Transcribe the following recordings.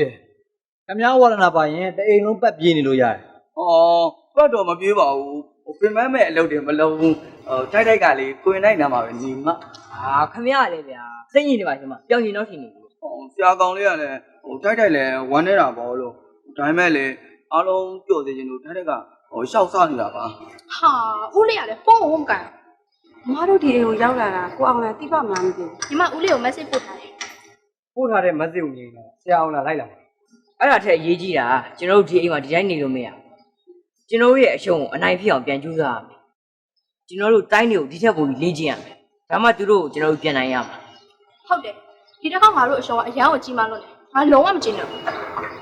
ကြီးရောဟုတ်တယ်ခမ ्या ဝါရဏပါရင်တအိမ်လုံးပတ်ပြေးနေလို့ရတယ်ဩပတ်တော့မပြေးပါဘူးဟိုပင်မမဲ့အလုပ်တွေမလုပ်ဘူးဟိုတိုက်တိုက်ကလေးကိုရင်နိုင်နာမှာပဲနေမှာဟာခမရလေဗျာစိတ်ညစ်နေပါရှင်မပြောင်းရင်တော့ထင်နေပြီဟိုဆရာကောင်လေးကလည်းဟိုတိုက်တိုက်လည်းဝမ်းနေတာပေါ့လို့ဒါပေမဲ့လေအားလုံးပြော့သေးခြင်းလို့တိုက်တိုက်ကဟိုရှောက်ဆနေတာပါဟာဦးလေးကလည်းဖုန်းကိုမကန်မတို့ဒီအိမ်ကိုရောက်လာတာကိုအောင်လည်းတိပမလားမသိဘူးညီမဦးလေးကို message ပို့ထားတယ် ပို့ထားတဲ့မက်ဆေ့ကိုမြင်တော့ဆရာအောင်လာလိုက်လာမယ်အဲ့ဒါထက်အရေးကြီးတာကျွန်တော်တို့ဒီအိမ်မှာဒီတိုင်းနေလို့မရဘူးကျွန်တော်တို့ရဲ့အရှုံးကိုအနိုင်ဖြစ်အောင်ပြန်ကြိုးစားရမယ်ကျွန်တော်တို့တိုင်းတွေကိုဒီထက်ပိုပြီးလေ့ကျင့်ရမယ်ဒါမှသူတို့ကိုကျွန်တော်တို့ပြန်နိုင်ရမှာဟုတ်တယ်ဒီတစ်ခါငါတို့အရှောင်းကအရန်ကိုကြီးမလို့လေငါလုံးဝမကျင်တော့ဘူး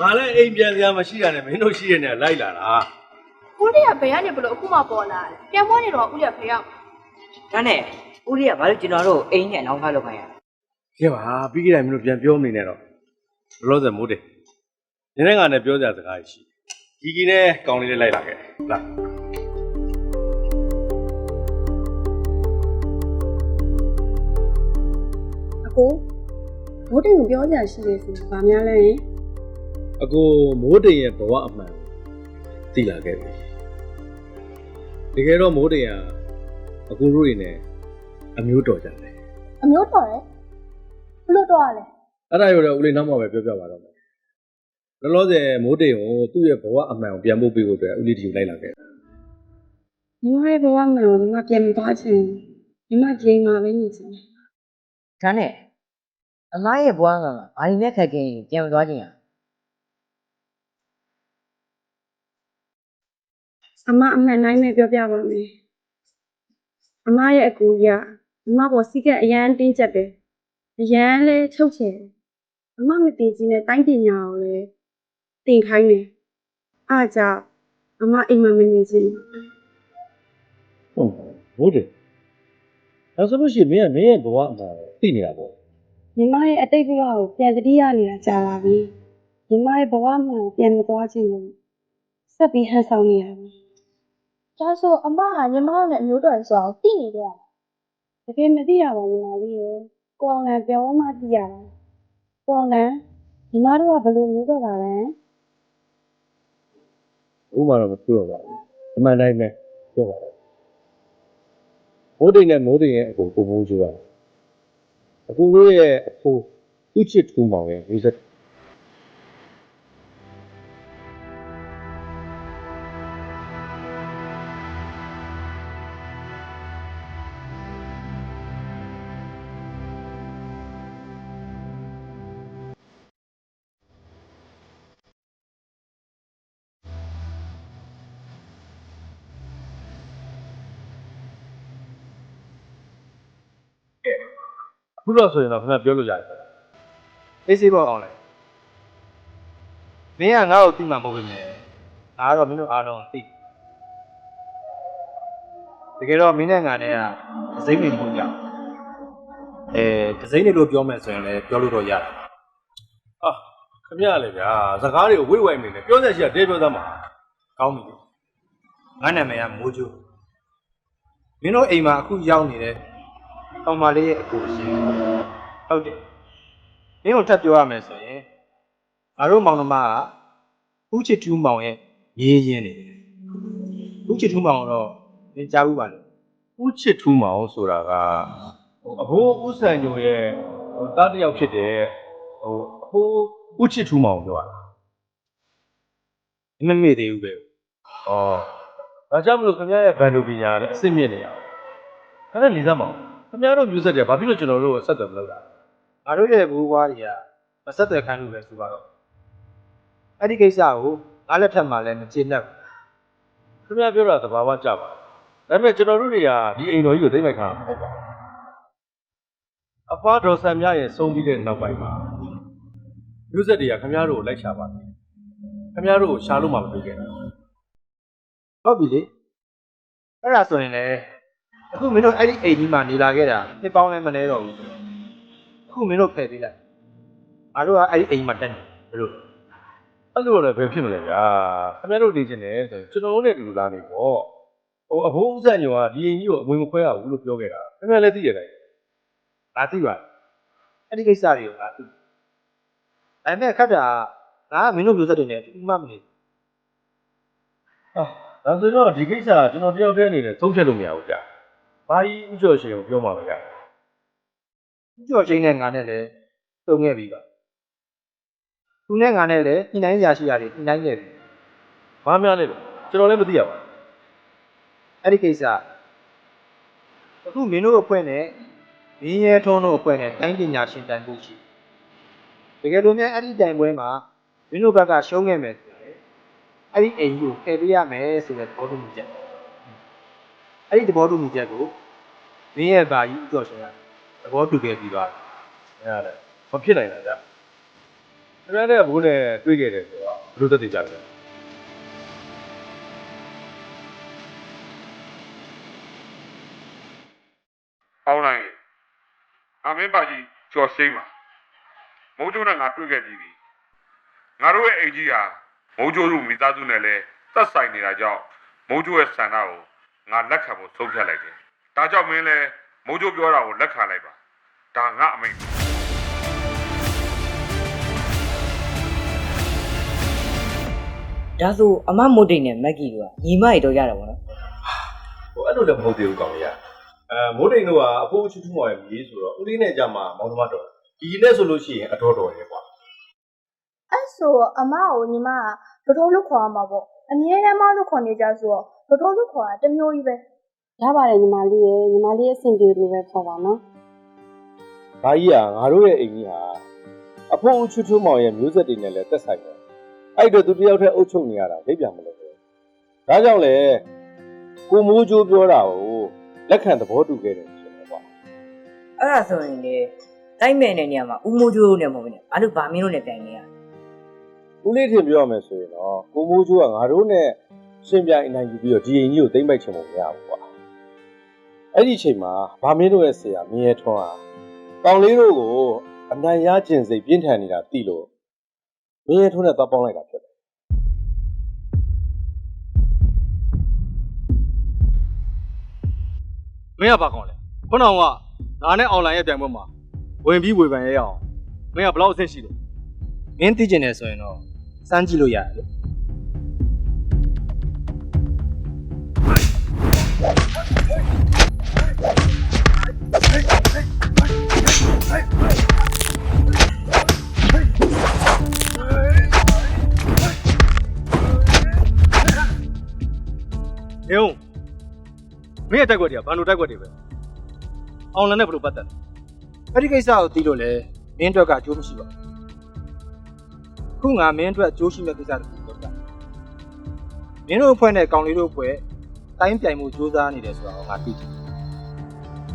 ငါလည်းအိမ်ပြန်စရာမရှိတာနဲ့မင်းတို့ရှိတဲ့နေရာလိုက်လာတာဦးလေးကဘယ်ကနေဘလို့အခုမှပေါ်လာတယ်ပြန်ပေါ်နေတော့ဦးလေးကဖေရောက်ဒါနဲ့ဦးလေးကဘာလို့ကျွန်တော်တို့အိမ်နဲ့လောင်းကားလုပ်ခိုင်းရလဲကဲပါပြီးကြတယ်မင်းတို့ပြန်ပြောနေနဲ့တော့ဘလို့စမိုးတယ်နင်းနဲ့ငါနဲ့ပြောစရာစကားရှိကြီးကြီးနဲ့ကောင်းလေးလေးလိုက်လာခဲ့လာအကိုဘိုးတိမ်ကိုပြောကြရှိတယ်ဆိုဗာများလဲရင် အကိုမိုးတိမ်ရဲ့ဘဝအမှန်သိလာခဲ့ပြီတကယ်တော့မိုးတိမ်ကအကိုတို့တွေနဲ့အမျိုးတော်ကြတယ်အမျိုးတော်တယ်ဘလို့တော့ရလဲအဲ့ဒါရောတော့ဦးလေးနောက်မှပဲပြောပြပါတော့မယ်လောလောဆယ်မိုးတိမ်ကိုသူ့ရဲ့ဘဝအမှန်ကိုပြန်ဖို့ပေးဖို့အတွက်ဦးလေးဒီကိုလိုက်လာခဲ့ညီမရဲ့ဘဝမှာတော့ညီမပြန်မသွားချင်ဘူးညီမဒီအိမ်မှာပဲနေချင်တယ်ဒါနဲ့အမားရဲ့ဘွားကဘာလို့လဲခက်ခဲရင်ပြန်မသွားခြင်းอ่ะ အမအမှန်တိုင်းပဲပြောပြပါမယ်အမရဲ့အကူကြီးကညီမပေါ်စီးကအရန်တင်းကျပ်တယ်အရန်လဲချုပ်ချယ်တယ်အမမတင်ကြီးနဲ့တိုင်းပညာကိုလည်းတင်ခိုင်းတယ်အားကြောင့်အမအိမ်မှာမနေချင်ဘူးဟုတ်မိုးတိမ်ဒါဆိုလို့ရှိရင်မင်းကမင်းရဲ့ဘဝအမှန်ကိုသိနေတာပေါ့ညီမရဲ့အတိတ်ဘဝကိုပြန်သတိရနေတာကြာပါပြီညီမရဲ့ဘဝမှာပြန်မသွားချင်ဘူးဆက်ပြီးဟန်ဆောင်နေရပြီ ဒါဆိုအမဟာညီမတို့နဲ့အမျိုးတော်ဆိုအောင်သိနေကြရတကယ်မသိရပါဘူးညီမလေးရယ်ကိုအောင်လန်ပြောမှသိရတာကိုအောင်လန်ညီမတို့ကဘယ်လိုမျိုးတော့တာလဲဥပမာတော့မပြောပါဘူးအမှန်တိုင်းပဲပြောပါမိုးတိမ်နဲ့မိုးတိမ်ရဲ့အကိုကိုမိုးကျူတာအကူတို့ရဲ့အဖိုးသူ့ချစ်ထူးမောင်ရဲ့ဝိ ခုတော့ဆိုရင်တော့ခင်ဗျပြောလို့ရတယ်အေးစေးပေါ့အောင်လေမင်းကငါ့ကိုသိမှာမဟုတ်ဘူးမြဲငါကတော့မင်းတို့အားလုံးသိတကယ်တော့မင်းနဲ့ငါနဲ့ကစိမ့်နေမှုကြောင့်အဲဒဇိမ့်နေလို့ပြောမယ်ဆိုရင်လည်းပြောလို့တော့ရတယ်အာခင်ဗျလည်းဗျာစကားတွေကိုဝိဝိုက်နေတယ်ပြောစရာရှိတာတဲပြောသားမှာကောင်းပြီလေငါနာမည်ကမိုးကျိုးမင်းတို့အိမ်မှာအခုရောက်နေတဲ့ အောင်မလေးရဲ့အကူရှင်ဟုတ်တယ်မင်းတို့ထပ်ပြောရမယ်ဆိုရင်ငါတို့မောင်နှမကဦးချစ်တူးမောင်ရဲ့ရေးရင်းနေတယ်ဦးချစ်တူးမောင်တော့သင်ကြားဘူးပါလေဦးချစ်ထူးမောင်ဆိုတာကအဘိုးဦးဆန်ညိုရဲ့ဟိုတားတစ်ယောက်ဖြစ်တယ်ဟိုအဘိုးဦးချစ်ထူးမောင်ပြောတာမမေ့သေးဘူးပဲဩဒါကြောင့်မလို့ခင်ဗျရဲ့ဗန်ဒူပညာလည်းအစစ်မြင့်နေရအောင်ခင်ဗျလီစားမောင် ခင်ဗျတို့မျိုးဆက်တယ်ဘာဖြစ်လို့ကျွန်တော်တို့ကိုဆက်သွယ်မလုပ်တာငါတို့ရဲ့ဘူးွားတွေကမဆက်သွယ်ခိုင်းလို့ပဲဆိုပါတော့အဲ့ဒီကိစ္စကိုငါလက်ထက်မှာလည်းမကျေနပ်ဘူးခင်ဗျပြောတာသဘာဝကျပါဒါပေမဲ့ကျွန်တော်တို့တွေကဒီအိမ်တော်ကြီးကိုသိမ့်မိုက်ခါမှာမဟုတ်ပါဘူးအဖွားဒေါ်ဆန်မြရဲ့ဆုံးပြီးတဲ့နောက်ပိုင်းမှာမျိုးဆက်တွေကခင်ဗျတို့ကိုလိုက်ရှာပါမယ်ခင်ဗျတို့ကိုရှာလို့မှမတွေ့ခဲ့တာဟုတ်ပြီလေအဲ့ဒါဆိုရင်လည်း အခုမင်းတို့အဲ့ဒီအိမ်ကြီးမှာနေလာခဲ့တာနှစ်ပေါင်းလည်းမနေတော့ဘူးအခုမင်းတို့ဖယ်ပေးလိုက်ငါတို့ကအဲ့ဒီအိမ်မှာတက်နေဘယ်လိုအဲ့လိုလည်းဘယ်ဖြစ်မလဲဗျာခင်ဗျားတို့နေချင်တယ်ဆိုကျွန်တော်တို့နဲ့အတူတူလာနေပေါ့ဟိုအဘိုးဥစ္စာညောကဒီရင်ကြီးကိုအဝင်မခွဲရဘူးလို့ပြောခဲ့တာခင်ဗျားလည်းသိရတယ်ငါသိပါတယ်အဲ့ဒီကိစ္စတွေကိုငါသိဒါပေမဲ့ခက်တာငါကမင်းတို့မျိုးဆက်တွေနဲ့အတူမှမနေဟာဒါဆိုတော့ဒီကိစ္စကကျွန်တော်တယောက်တည်းအနေနဲ့သုံးဖြတ်လို့မရဘူးကြာ ဘာကြီးဥကျော်ရှင်ကိုပြောမှာပဲကြာဘူးကြော်ချင်းနဲ့ငါနဲ့လည်းတုံခဲ့ပြီပါသူနဲ့ငါနဲ့လည်းညှိနှိုင်းစရာရှိရတယ်ညှိနှိုင်းခဲ့ပြီဘာများလဲလို့ကျွန်တော်လည်းမသိရပါဘူးအဲ့ဒီကိစ္စအခုမင်းတို့အဖွဲ့နဲ့မင်းရဲထုံးတို့အဖွဲ့နဲ့တိုင်းပညာရှင်တိုင်ဖို့ရှိတကယ်လို့များအဲ့ဒီတိုင်ပွဲမှာမင်းတို့ဘက်ကရှုံးခဲ့မယ်ဆိုရင်အဲ့ဒီအိမ်ကြီးကိုဖယ်ပေးရမယ်ဆိုတဲ့သဘောတူညီချက် အဲ့ဒီသဘောတူညီချက်ကိုမင်းရဲ့ဘာကြီးဥတော်ရှင်ကသဘောတူခဲ့ပြီးပါအဲ့ဒါလည်းမဖြစ်နိုင်တာကြာခင်ဗျားတဲ့ဘိုးနဲ့တွေ့ခဲ့တယ်ဆိုတော့ဘယ်လိုသက်သေကြလဲအောင်းလိုက်အမင်းပါကြီးကျော်စိမ့်ပါမုံကျိုးနဲ့ငါတွေ့ခဲ့ပြီးပြီငါတို့ရဲ့အိမ်ကြီးဟာမုံကျိုးလူမိသားစုနဲ့လည်းသက်ဆိုင်နေတာကြောင့်မုံကျိုးရဲ့ဆန္ဒကို ငါလက်ခံဖို့ဆုံးဖြတ်လိုက်တယ်ဒါကြောင့်မင်းလည်းမုံကျိုးပြောတာကိုလက်ခံလိုက်ပါဒါငါအမိန့်ဒါဆိုအမမိုးတိတ်နဲ့မက်ကီတို့ကညီမတွေတော့ရတာပေါ့နော်ဟိုအဲ့လိုလည်းမဟုတ်သေးဘူးကောင်ကြီးအဲမိုးတိန်တို့ကအဖိုးချူထူမော်ရဲ့မြေးဆိုတော့ဦးလေးနဲ့ကြမှာမောင်နှမတော်ဒီနဲ့ဆိုလို့ရှိရင်အတော်တော်ရဲ့ကွာအဲ့ဆိုအမကိုညီမကတော်တော်လို့ခေါ်ရမှာပေါ့အမြဲတမ်းမလို့ခေါ်နေကြဆိုတော့ တော်တော်လို့ခေါ်တာတစ်မျိုးကြီးပဲရပါတယ်ညီမလေးရဲ့ညီမလေးရဲ့အဆင်ပြေလို့ပဲခေါ်ပါနော်။ဒါကြီးကငါတို့ရဲ့အိမ်ကြီးဟာအဖိုးချူထူမောင်ရဲ့မျိုးဆက်တွေနဲ့လည်းသက်ဆိုင်တယ်။အဲ့တော့သူတယောက်တည်းအုပ်ချုပ်နေရတာသိပြန်မလို့ပဲ။ဒါကြောင့်လေကိုမိုးချိုးပြောတာကိုလက်ခံသဘောတူခဲ့တယ်ရှင်ကွာအဲ့ဒါဆိုရင်လေတိုက်မဲ့တဲ့နေရာမှာဦးမိုးကျိုးတို့နဲ့မဟုတ်ဘူးနဲ့အဲ့လိုဗာမင်းတို့နဲ့ပြိုင်နေရ။ဦးလေးထင်ပြောရမယ်ဆိုရင်တော့ကိုမိုးချိုးကငါတို့နဲ့ ရှင်ပြိုင်အနိုင်ယူပြီးတော့ဒီအိမ်ကြီးကိုသိမ့်ပိုက်ချင်လို့မရဘူးကွာ။အဲ့ဒီအချိန်မှာဗာမင်းတို့ရဲ့ဆရာမင်းရဲထွန်းဟာကောင်းလေးတို့ကိုအနိုင်ရကျင်စိတ်ပြင်းထန်နေတာသိလို့မင်းရဲထွန်းနဲ့သွားပေါင်းလိုက်တာဖြစ်တယ်မင်းကဘာကောင်းလဲခုနကငါနဲ့အွန်လိုင်းရဲ့ပြိုင်ပွဲမှာဝင်ပြီးဝေဖန်ရရအောင်မင်းကဘယ်လောက်အဆင့်ရှိလဲမင်းသိကျင်တယ်ဆိုရင်တော့စမ်းကြည့်လို့ရတယ် လေဟေးုံမင်းရဲ့တက်ွက်တွေကဘာလို့တက်ွက်တွေပဲအွန်လိုင်းနဲ့ဘယ်လိုပတ်သက်လဲအဲ့ဒီကိစ္စကိုသိလို့လေမင်းအတွက်ကကြိုးမရှိပါဘူးခုငါမင်းအတွက်ကြိုးရှိမဲ့ကိစ္စတစ်ခုပြောပြမင်းတို့အဖွဲ့နဲ့ကောင်လေးတို့အဖွဲ့ တိုင်းပြိုင်မှုစူးစမ်းနေတယ်ဆိုတာကိုငါသိတယ်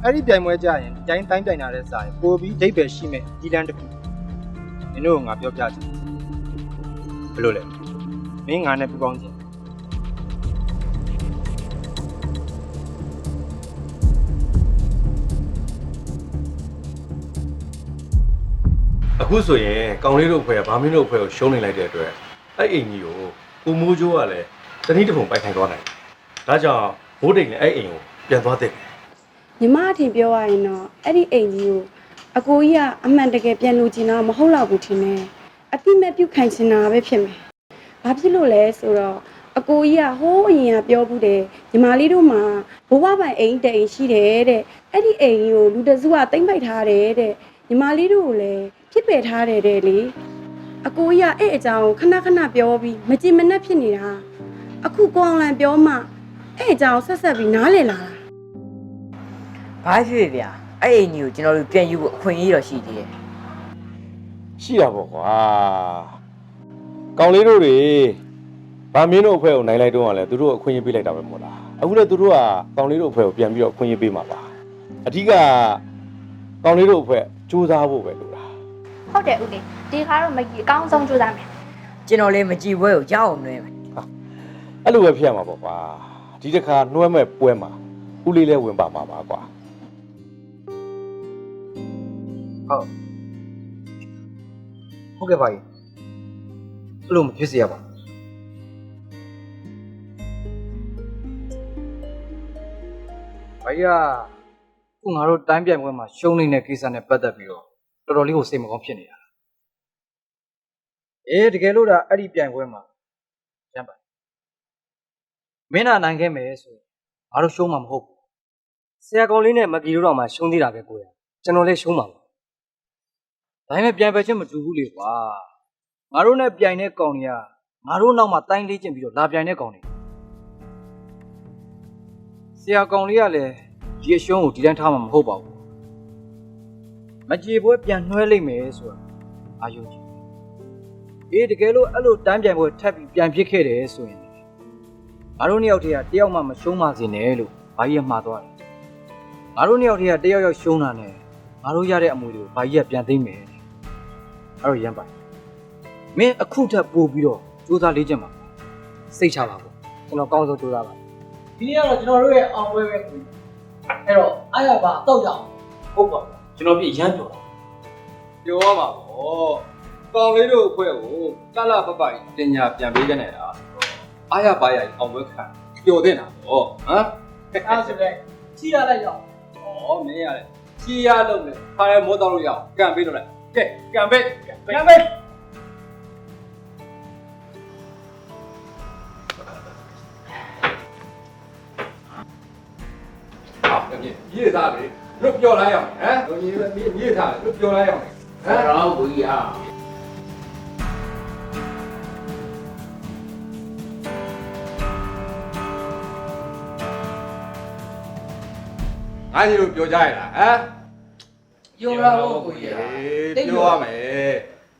အဲ့ဒီပြိုင်ပွဲကြရင်ဒီတိုင်းတိုင်းပြိုင်တာတဲ့စာရင်ပို့ပြီးဒိတ်ပဲရှိမဲ့ဒီတန်းတစ်ခုမင်းတို့ကငါပြောပြချင်ဘယ်လိုလဲမင်းငါနဲ့ပူပေါင်းချင်အခုဆိုရင်ကောင်လေးတို့အဖွဲ့ကဗာမင်းတို့အဖွဲ့ကိုရှုံးနေလိုက်တဲ့အတွက်အဲ့အိမ်ကြီးကိုကိုမိုးချိုးကလည်းတနည်းတစ်ပုံပိုက်ထိုင်သွားနိုင်တယ် ဒါကြောင့်ဘိုးတိန်လည်းအဲ့အိမ်ကိုပြန်သွားတဲ့ညီမအထင်ပြောရရင်တော့အဲ့ဒီအိမ်ကြီးကိုအကိုကြီးကအမှန်တကယ်ပြန်လို့ချင်တာမဟုတ်တော့ဘူးထင်တယ်အတိမဲ့ပြုတ်ခိုင်ချင်တာပဲဖြစ်မယ်ဘာဖြစ်လို့လဲဆိုတော့အကိုကြီးကဟိုးအရင်ကပြောဘူးတယ်ညီမလေးတို့မှာဘဝပိုင်အိမ်တစ်အိမ်ရှိတယ်တဲ့အဲ့ဒီအိမ်ကြီးကိုလူတစုကတိမ့်ပိုက်ထားတယ်တဲ့ညီမလေးတို့ကိုလည်းဖြစ်ပယ်ထားတယ်တဲ့လေအကိုကြီးကအဲ့အကြောင်းခဏခဏပြောပြီးမကြင်မနှက်ဖြစ်နေတာအခုကိုအောင်လန်ပြောမှ အဲ့အကြောင်းဆက်ဆက်ပြီးနားလည်လာတာဘာဖြစ်ဖြစ်ဗျာအဲ့အိမ်ကြီးကိုကျွန်တော်တို့ပြန်ယူဖို့အခွင့်အရေးတော့ရှိသေးတယ်ရှိတာပေါ့ကွာကောင်လေးတို့တွေဗာမင်းတို့အဖွဲ့ကိုနိုင်လိုက်တော့ကလည်းသူတို့အခွင့်အရေးပေးလိုက်တာပဲမို့လားအခုလည်းသူတို့ကကောင်လေးတို့အဖွဲ့ကိုပြန်ပြီးတော့အခွင့်အရေးပေးမှာပါအဓိကကောင်လေးတို့အဖွဲ့စူးစမ်းဖို့ပဲလို့လားဟုတ်တယ်ဦးလေးဒီခါတော့မကြီးအကောင်းဆုံးကြိုးစားမယ်ကျွန်တော်လည်းမကြည့်ပွဲကိုကြောက်အောင်လွှဲမယ်အဲ့လိုပဲဖြစ်ရမှာပေါ့ကွာ ဒီတစ်ခါနှွဲမဲ့ပွဲမှာဦးလေးလည်းဝင်ပါမှာပါကွာဟုတ်ကဲ့ပါကြီးအဲ့လိုမဖြစ်စေရပါဘူး။ဘာကြီးကခုငါတို့တိုင်းပြိုင်ပွဲမှာရှုံးနေတဲ့ကိစ္စနဲ့ပတ်သက်ပြီးတော့တော်တော်လေးကိုစိတ်မကောင်းဖြစ်နေတာ။အေးတကယ်လို့ဒါအဲ့ဒီပြိုင်ပွဲမှာရမ်းပါ မင်းနာနိုင်ခဲ့မယ်ဆိုရင်ငါတို့ရှုံးမှာမဟုတ်ဘူး။ဆရာကောင်လေးနဲ့မကီတို့တော့မှရှုံးသေးတာပဲကိုရ။ကျွန်တော်လည်းရှုံးမှာပါ။ဒါပေမဲ့ပြိုင်ပွဲချင်းမတူဘူးလေကွာ။ငါတို့နဲ့ပြိုင်တဲ့ကောင်တွေကငါတို့နောက်မှာတိုင်းလေးကျင့်ပြီးတော့လာပြိုင်တဲ့ကောင်တွေဆရာကောင်လေးကလည်းဒီအရှုံးကိုဒီတိုင်းထားမှာမဟုတ်ပါဘူးမကြေပွဲပြန်နှွှဲလိုက်မယ်ဆိုတာအာယုံကြည့်အေးတကယ်လို့အဲ့လိုတန်းပြန်ပွဲထပ်ပြီးပြန်ဖြစ်ခဲ့တယ်ဆိုရင် ငါတို့နှစ်ယောက်တည်းကတယောက်မှမရှုံးပါစေနဲ့လို့ဘာကြီးကမှားသွားတယ်ငါတို့နှစ်ယောက်တည်းကတယောက်ယောက်ရှုံးတာနဲ့ငါတို့ရတဲ့အမွေတွေကိုဘာကြီးကပြန်သိမ်းမယ်တဲ့အဲ့တော့ရမ်းပါမင်းအခုထပ်ပို့ပြီးတော့စူးစမ်းလေ့ကျင့်ပါစိတ်ချပါဘူးကျွန်တော်ကောင်းဆုံးစူးစမ်းပါဒီနေ့ကတော့ကျွန်တော်တို့ရဲ့အောင်ပွဲပဲကိုအဲ့တော့အားရပါတော့ကြအောင်ဟုတ်ပါဘူးကျွန်တော်ပြည့်ရမ်းပြောတာပြောရမှာပေါ့ကောင်လေးတို့အဖွဲ့ကိုကလပပကြီးတင်ညာပြန်ပေးကြနေတာ အားရပါရကြီးအောင်ပွဲခံပျော်တဲ့တာပေါ့ဟမ်အဲ့ဒါဆိုလည်းချီရလိုက်အောင်ဩမင်းရတယ်ချီရလုံးနဲ့ခါရဲမိုးတော့လို့ရအောင်ကံပေးတော့လိုက်ကဲကံပေးကံပေးဟာမြည်မြေးသားလေလွတ်ပြောလိုက်အောင်ဟမ်တို့ကြီးမြေးမြေးသားလေလွတ်ပြောလိုက်အောင်ဟမ်တော့ဘူးကြီးဟာ ငါကြီးတို့ပြောကြရလားဟမ်ပြောရတော့ကိုကြီးဟာအေးပြောရမယ်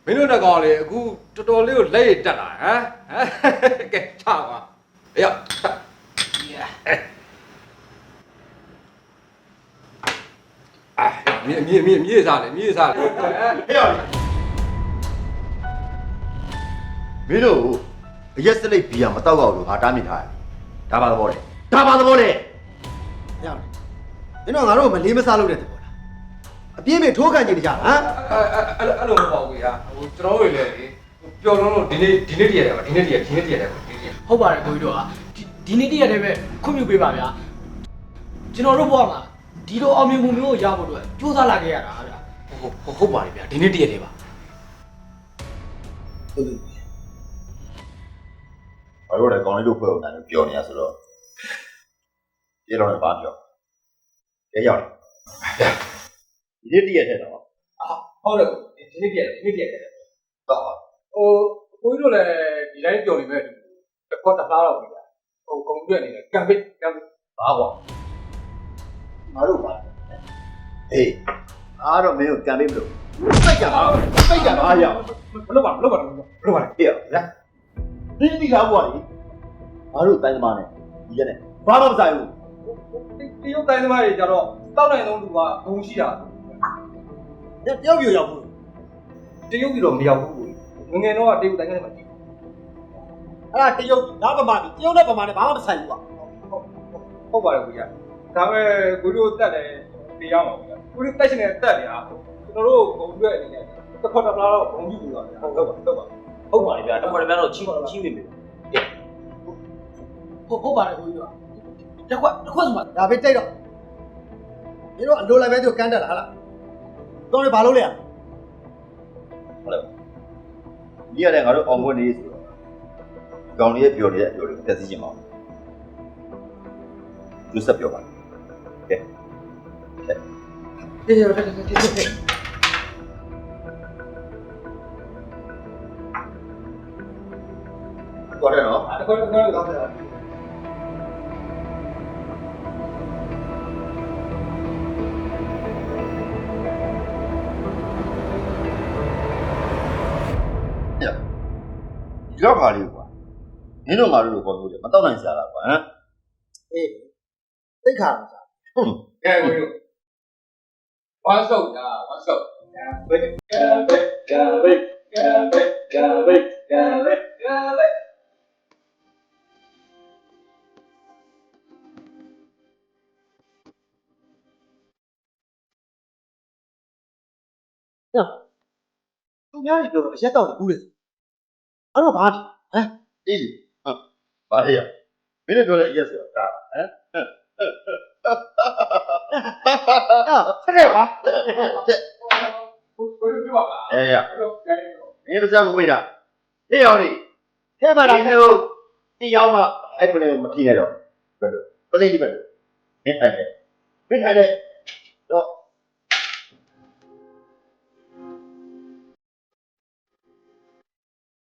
မင်းတို့တကောင်လေအခုတော်တော်လေးကိုလက်ရတက်လာဟမ်ဟမ်ကဲချပါအေးအာမြေမြေမြေမြေစားလေမြေစားလေဟဲ့ရမင်းတို့အရက်စလိတ်ဘီယာမတောက်တော့လို့ငါတားမြစ်ထားတယ်ဒါပါသဘောလေဒါပါသဘောလေ။ရအောင်။ မင်းတို့ငါတို့မလေးမစားလို့တဲ့တဘောလား။အပြင်းပြထိုးခံကြည့်ကြတာဟမ်အဲ့အဲ့လိုမဟုတ်ဘူးကွာဟိုကျွန်တော်တို့လေပျော်လုံးလို့ဒီနေ့ဒီနေ့တည်းရတယ်ဒီနေ့တည်းဒီနေ့တည်းရတယ်ဒီနေ့ဟုတ်ပါတယ်ကိုကြီးတို့ဟာဒီဒီနေ့တည်းရတဲ့ပဲခွင့်ပြုပေးပါဗျာကျွန်တော်တို့ဘဝမှာဒီလိုအောင်မြင်မှုမျိုးကိုရဖို့အတွက်ကြိုးစားလာခဲ့ရတာဗျာဟုတ်ဟုတ်ပါတယ်ဗျာဒီနေ့တည်းရတဲ့ပါဘာလို့လဲကောင်းလေးတို့ဖွဲ့အောင်နိုင်လို့ပြောနေရဆိုတော့ပြေတော့လည်းဘာပြော ရဲရောက်ဒီနေ့တည့်ရက်တဲ့တော့ဟုတ်တယ်ဒီနေ့တည်းဒီနေ့တည်းရတယ်တော့ဟိုကိုကြီးတို့လည်းဒီတိုင်းပျော်နေမဲ့တစ်ခေါက်တစ်လားတော့ပြီလားဟိုကွန်ပျူတာနေနဲ့ကံပေးကံပေးဘာကွာငါတို့ပါအေးအားတော့မင်းကိုကံပေးမလို့စိတ်ကြပါစိတ်ကြပါရအောင်မလုပ်ပါမလုပ်ပါမလုပ်ပါနဲ့ပြေလားဒီဒီကားဘွားလေငါတို့တိုင်းသမားနဲ့ဒီရက်နဲ့ဘာမှမဆိုင်ဘူး တရုတ်တိုင်းသမားတွေကြတော့တောက်နိုင်ဆုံးလူကဘုံရှိတာ။တယောက်ပြရောက်ဘူးတရုတ်ပြည်တော့မရောက်ဘူးငငယ်တော့တရုတ်တိုင်းကနေမှကြည့်။အဲ့ဒါတယောက်ငါပမာပြီ။တယောက်နဲ့ပမာနဲ့ဘာမှမဆိုင်ဘူးကွာဟုတ်ပါတယ်ကိုကြီးဒါပေမဲ့ကိုတို့တက်တယ်ပြရမှာကိုကြီးတက်ရှင်တဲ့တက်တယ်ဟာကျွန်တော်တို့ဘုံပြည့်အနေနဲ့တစ်ခေါက်တစ်လားတော့ဘုံကြည့်ဘူးလားဟုတ်ဟုတ်ပါဟုတ်ပါဟုတ်ပါတယ်ဗျာတော့လည်းတော့ချင်းချင်းမိမယ်ဟုတ်ဟုတ်ပါတယ်ကိုကြီး တို့တစ်ခွက်တစ်ခွက်ဆိုမှ။ဒါပဲတိတ်တော့။မင်းတို့အလိုလိုက်ပဲသူကန်းတက်လာဟလား။တော့လည်းဘာလုပ်လဲရဟုတ်လားဒီရက်နဲ့ငါတို့အောင်ပွဲနေဆိုတော့ကောင်းလေးရဲ့ပြောနေတဲ့အပြောတွေကိုတက်သိချင်ပါဘူးသူစက်ပြောပါကဲတေးတေးတေးတေးတေးသွားတယ်နော်တစ်ခေါက်တစ်ခေါက်တော့ 比较快的过，你弄嘛就过不去，嘛到那下了关。哎，你看一下，哼，哎我有，我手呀，我手，干杯，干杯，干杯，干杯，干杯，干杯。呀，中间有个先到的工人。 အရက်တော့ဘူးလေအဲ့တော့ဘာလဲဟမ်အေးလေဟုတ်ပါလေမင်းတို့ပြောတဲ့ yes ဆိုတာဟမ်ဆက်ခဲ့ပါကိုကိုတို့ပြောပါအေးရကိုတို့ကြိုင်းတော့မင်းတို့စမ်းမမိတာဟေးရောနေထဲမှာတိုင်းတို့ဒီရောက်မှအဲ့ပလေးမကြည့်နဲ့တော့ဘယ်လိုပလေးဒီဘယ်လိုမင်းထိုင်တယ်မင်းထိုင်တယ်တော့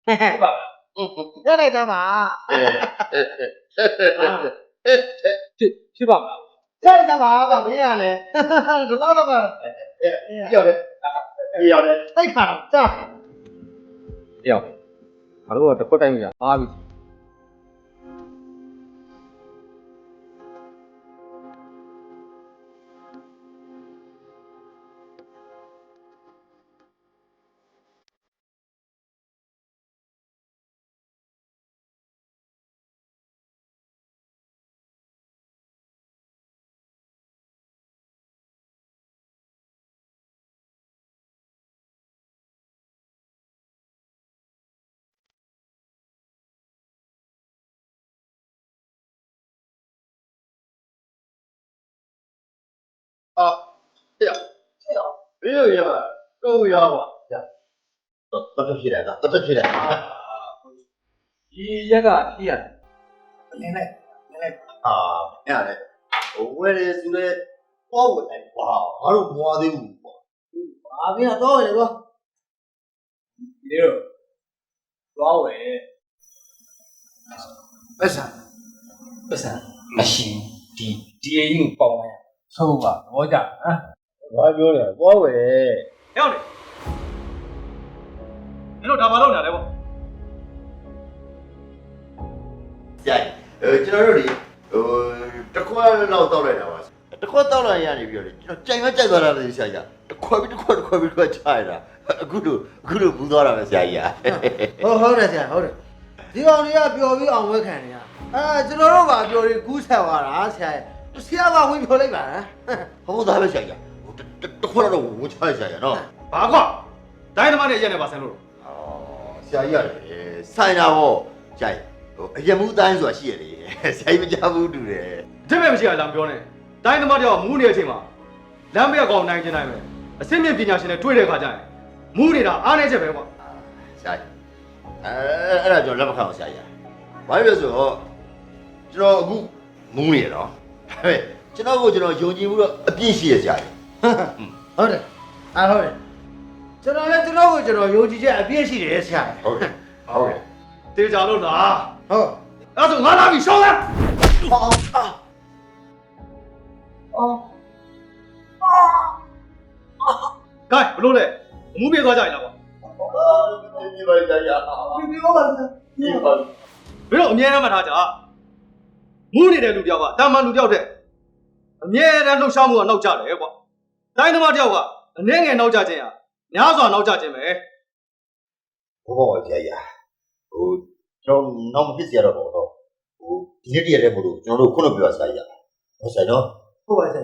ဟုတ်ပါရလိုက်သားပါအေးဖြစ်ဖြစ်ပါမလားရလိုက်သားပါကမင်းရလဲဒီလောက်တော့ရောက်တယ်ရောက်တယ်တိုက်ခါတော့ကြာရောက်ငါတို့ကတစ်ခွက်တိုင်းကြာအားပြီအာဟေးဟေးရပါ ကိုရပါရတော့တက်ဖြစ်တယ်တော့တက်ဖြစ်တယ်ဒီရက်ကပြည့်ရတယ်နင်းလိုက်နင်းလိုက်အာအဲ့ဒါလေဟိုဝယ်ရဆိုတဲ့ပေါ့ဝင်တယ်ကွာငါတို့မွာသေးဘူးကွာဘာပြတော့လေကွာဒီလိုသွားဝယ်ပ တ်စံပတ်စံမရှိဒီဒီအရင်ပေါင်းလိုက်ဆုံးပါတော့ကြဟမ်ဘာပြောလဲပေါ့ဝယ်ရောက်လေမင်းတို့ဒါမှလုပ်နေတယ်ပေါ့ရိုက်အဲကျွန်တော်တို့ဒီဟိုတစ်ခွက်လောက်တောက်လိုက်တာပါတစ်ခွက်တောက်လိုက်ရနေပြီးတော့လေကျွန်တော်ကြိုင်မကြိုက်သွားတာလေဆရာကြီးတစ်ခွက်ပြီးတစ်ခွက်တစ်ခွက်ပြီးတစ်ခွက်ချရတာအခုလိုအခုလိုဘူးသွားတာပဲဆရာကြီးဟုတ်ဟုတ်တယ်ဆရာဟုတ်တယ်ဒီကောင်တွေကပျော်ပြီးအောင်ဝဲခံနေရအဲကျွန်တော်တို့ကပျော်ပြီးကူးဆက်သွားတာဆရာ ဆရာကဝင်ပြောလိုက်ပါဟမ်ဟုတ်သားပဲဆရာကြီးဟိုတစ်ခွက်တော့ဝချရဆရာကြီးနော်ဘာကွာဒိုင်းသမားတွေရက်နေပါဆန်းလို့အော်ဆရာကြီးရတယ်ဆိုင်တာဟောကြိုက်ဟိုအရမှုတိုင်းဆိုတာရှိရတယ်ဆရာကြီးမကြဘူးတူတယ်တစ်မဲ့မရှိရလားပြောနေဒိုင်းသမားတယောက်မူးနေတဲ့အချိန်မှာလမ်းဘေးကောင်နိုင်ကျင်နိုင်မယ်အစစ်မြင့်ပညာရှင်တွေတွေ့တဲ့ခါကျရင်မူးနေတာအားနေချက်ပဲကွာဆရာကြီးအဲအဲ့ဒါကျွန်တော်လက်မခံအောင်ဆရာကြီးဘာဖြစ်လို့ဆိုတော့ကျွန်တော်အခုမူးနေရတော့ ဒါပေမဲ့ကျွန်တော်ကိုကျွန်တော်ယုံကြည်မှုတော့အပြည့်ရှိရဆရာကြီးဟုတ်တယ်အားဟုတ်တယ်ကျွန်တော်လည်းကျွန်တော်ကိုကျွန်တော်ယုံကြည်ချက်အပြည့်ရှိတယ်ဆရာဟုတ်ကဲ့ဟုတ်ကဲ့တေချာလို့လားဟုတ်အဲ့ဒါဆိုငါလာပြီရှောင်းလားအော်အာဂိုင်းဘလို့လဲမူးပြေးသွားကြရလားကွာဒီပါဆရာကြီးဒီပြောပါလားဒီပါမင်းတို့အမြဲတမ်းမှထားကြ မူးနေတဲ့လူတယောက်ကတာမန်လူတယောက်တဲ့အမြဲတမ်းလှုပ်ရှားမှုကနောက်ကျတယ်ကွာဒိုင်းသမားတယောက်ကအနှဲငယ်နောက်ကျခြင်းဟာများစွာနောက်ကျခြင်းပဲဘောဘောဆရာကြီးဟိုကျွန်တော်နောက်မဖြစ်စရာတော့ပေါ့တော့ဟိုဒီနေ့တည်းရဲမို့လို့ကျွန်တော်တို့ခုနပြောဆရာကြီးဟုတ်ဆရာနော်ဟုတ်ပါဆရာ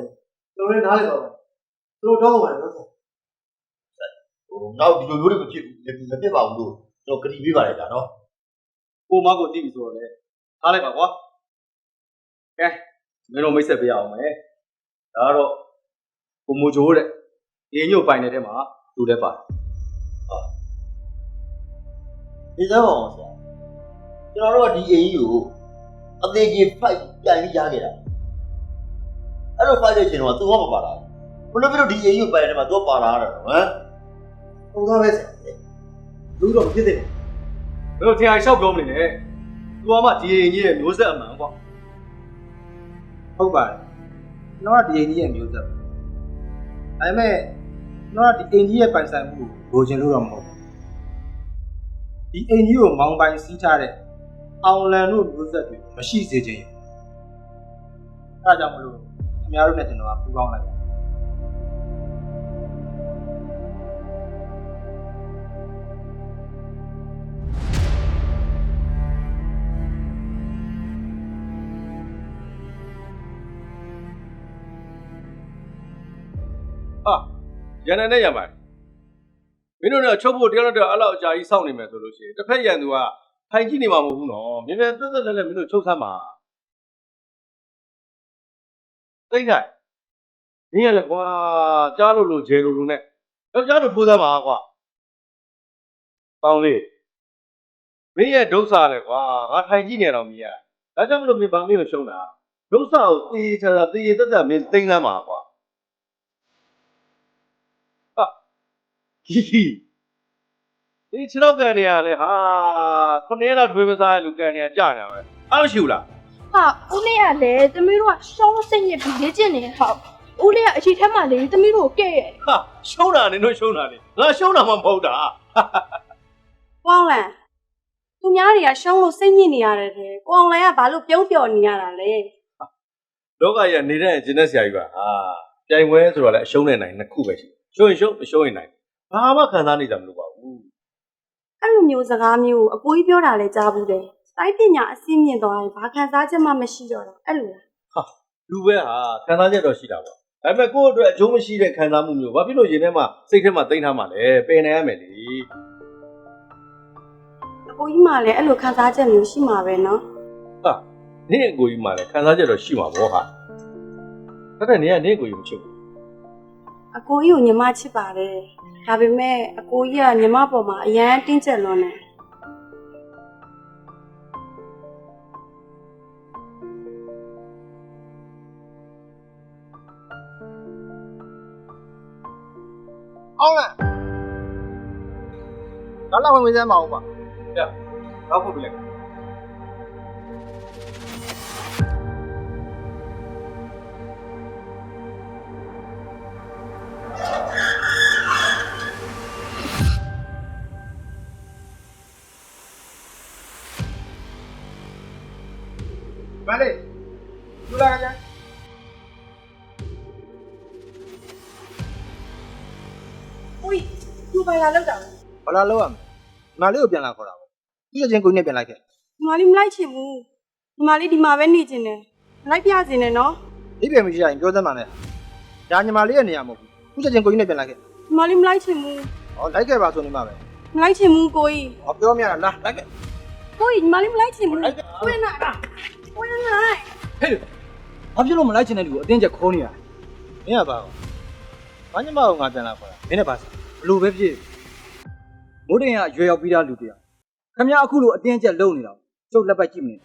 ကျွန်တော်လည်းနားလေတော့ပါသူတို့တော့ပါလို့ဆရာဟိုနောက်ဒီလိုမျိုးတွေမဖြစ်ဘူးမဖြစ်ပါဘူးလို့ကျွန်တော်ကတိပေးပါတယ်ဒါနော်ကိုမကိုသိပြီဆိုတော့လေထားလိုက်ပါကွာကဲ မင်းတို့မိတ်ဆက်ပေးရအောင်မယ်ဒါကတော့ကိုမိုချိုးတဲ့ရေညို့ပိုင်တဲ့ထဲမှာလူလည်းပါတယ်ဒီသားပါအောင်ဆရာကျွန်တော်တို့ကဒီအိမ်ကြီးကိုအသေးကြီးဖိုက်ပြန်ပြီးရခဲ့တာအဲ့လိုဖိုက်တဲ့ချိန်တော့သူကမပါလာဘူးဘလို့ပြီးတော့ဒီအိမ်ကြီးကိုပိုင်တယ်မှာသူကပါလာတာဟမ်ဟုတ်သားပဲဆရာလူတော့မဖြစ်သေးဘူးဘယ်လိုထင်အောင်ရှောက်ပြောမနေနဲ့သူကမှဒီရင်ကြီးရဲ့မျိုးဆက်အမှန်ပေါ့ ဟုတ်ပါတယ်ကျွန်တော်ကဒီအိမ်ကြီးရဲ့မျိုးဆက်ဒါပေမဲ့ကျွန်တော်ကဒီအိမ်ကြီးရဲ့ပိုင်ဆိုင်မှုကိုလိုချင်လို့တော့မဟုတ်ဘူးဒီအိမ်ကြီးကိုမောင်းပိုင်စီးထားတဲ့အောင်လန်တို့မျိုးဆက်တွေမရှိစေချင်ရင်အဲဒါကြောင့်မလို့အများတို့နဲ့ကျွန်တော်ကပူးပေါင်းလိုက် ရန်နံနဲ့ရံပါတယ်မင်းတို့တော့ချုပ်ဖို့တရားတော်အဲ့လောက်အကြာကြီးစောင့်နေမယ်ဆိုလို့ရှိရင်တစ်ဖက်ရန်သူကထိုင်ကြည့်နေမှာမဟုတ်ဘူးနော်မြင်မြန်တက်တက်လက်လက်မင်းတို့ချုပ်ဆမ်းပါသိခိုင်မင်းရလေကွာကြားလို့လို့ဂျယ်လို့လို့နဲ့ယောက်ျားတို့ဖိုးသမ်းပါကွာပေါင်းလေးမင်းရဲ့ဒုက္ခလေကွာငါထိုင်ကြည့်နေတော့မင်းရဒါကြောင့်မလို့မင်းဘာမင်းကိုရှုံးတာဒုက္ခကိုတေးချာချာတေးတက်တက်မင်းသိမ်းလမ်းပါကွာဟာဟီဟီ ဒီခြေတော့ကန်နေရလေဟာခုနှစ်ရက်တော့ထွေးမစားတဲ့လူကန်နေရကြာနေရပဲအားမရှိဘူးလားဟာဦးလေးကလည်းသမီးတို့ကရှောင်းစိတ်ညစ်ပြီးလေ့ကျင့်နေဟောက်ဦးလေးကအချိန်ထက်မှလေသမီးတို့ကိုကဲ့ရဲ့ဟာရှုံးတာနေတို့ရှုံးတာလေငါရှုံးတာမှမဟုတ်တာကိုအောင်လန်သူများတွေကရှုံးလို့စိတ်ညစ်နေရတယ်တဲ့ကိုအောင်လန်ကဘာလို့ပြုံးပျော်နေရတာလဲလောကကြီးကနေတဲ့ဂျင်းနဲ့ဆရာကြီးပါဟာပြိုင်ပွဲဆိုတော့လည်းအရှုံးနဲ့နိုင်နှစ်ခုပဲရှိတယ်ရှုံးရင်ရှုံးမရှုံးရင်နိုင် ဘာမှခံစားနေကြမလို့ပါဘူးအဲ့လိုမျိုးစကားမျိုးကိုအကိုကြီးပြောတာလဲကြားဘူးတယ်တိုင်းပညာအစင်းမြင့်သွားရင်ဘာခံစားချက်မှမရှိတော့တာအဲ့လိုလားဟာလူပဲဟာခံစားချက်တော့ရှိတာပေါ့ဒါပေမဲ့ကိုယ့်အတွက်အကျိုးမရှိတဲ့ခံစားမှုမျိုးဘာဖြစ်လို့ရင်ထဲမှာစိတ်ထဲမှာတိမ့်ထားမှလဲပယ်နေရမယ်လေအကိုကြီးမှလည်းအဲ့လိုခံစားချက်မျိုးရှိမှာပဲနော်ဟာနင့်အကိုကြီးမှလည်းခံစားချက်တော့ရှိမှာပေါ့ဟာဒါပေမဲ့နင်ကနင့်အကိုကြီးမချစ်ဘူး အကိုကြီးကိုညီမချစ်ပါတယ်ဒါပေမဲ့အကိုကြီးကညီမပေါ်မှာအရန်တင်းကျပ်လွန်းတယ်အောင်လားတော့လာဝင်ဝင်စမ်းမအောင်ပါဘာဖို့ပြလဲမ လာလောက်တာလဲဘာလာလောက်ရမလဲမလေးကိုပြန်လာခေါ်တာပေါ့သူ့ချင်းကိုကြီးနဲ့ပြန်လိုက်ခဲ့ညီမလေးမလိုက်ချင်ဘူးညီမလေးဒီမှာပဲနေချင်တယ်မလိုက်ပြချင်တယ်နော်ဒီပြန်မရှိရင်ပြောစမ်းပါနဲ့ဒါညီမလေးရဲ့နေရာမဟုတ်ဘူးသူ့ချင်းကိုကြီးနဲ့ပြန်လိုက်ခဲ့ညီမလေးမလိုက်ချင်ဘူးဟောလိုက်ခဲ့ပါဆိုနေမှာပဲမလိုက်ချင်ဘူးကိုကြီးဟောပြောမြတာလားလိုက်ခဲ့ကိုကြီးညီမလေးမလိုက်ချင်ဘူးကိုရနာကိုရနာဟဲ့ဘာဖြစ်လို့မလိုက်ချင်တဲ့လူကိုအတင်းချက်ခေါ်နေတာမင်းကပါအောင်ဘာညီမကိုငါပြန်လာခေါ်တာမင်းနဲ့ပါစဘလို့ပဲဖြစ် မိုးတင်ကရွယ်ရောက်ပြီးသားလူတယောက်ခမရအခုလိုအတင်းချက်လုံနေတာကျုပ်လက်ပတ်ကြည့်မနေ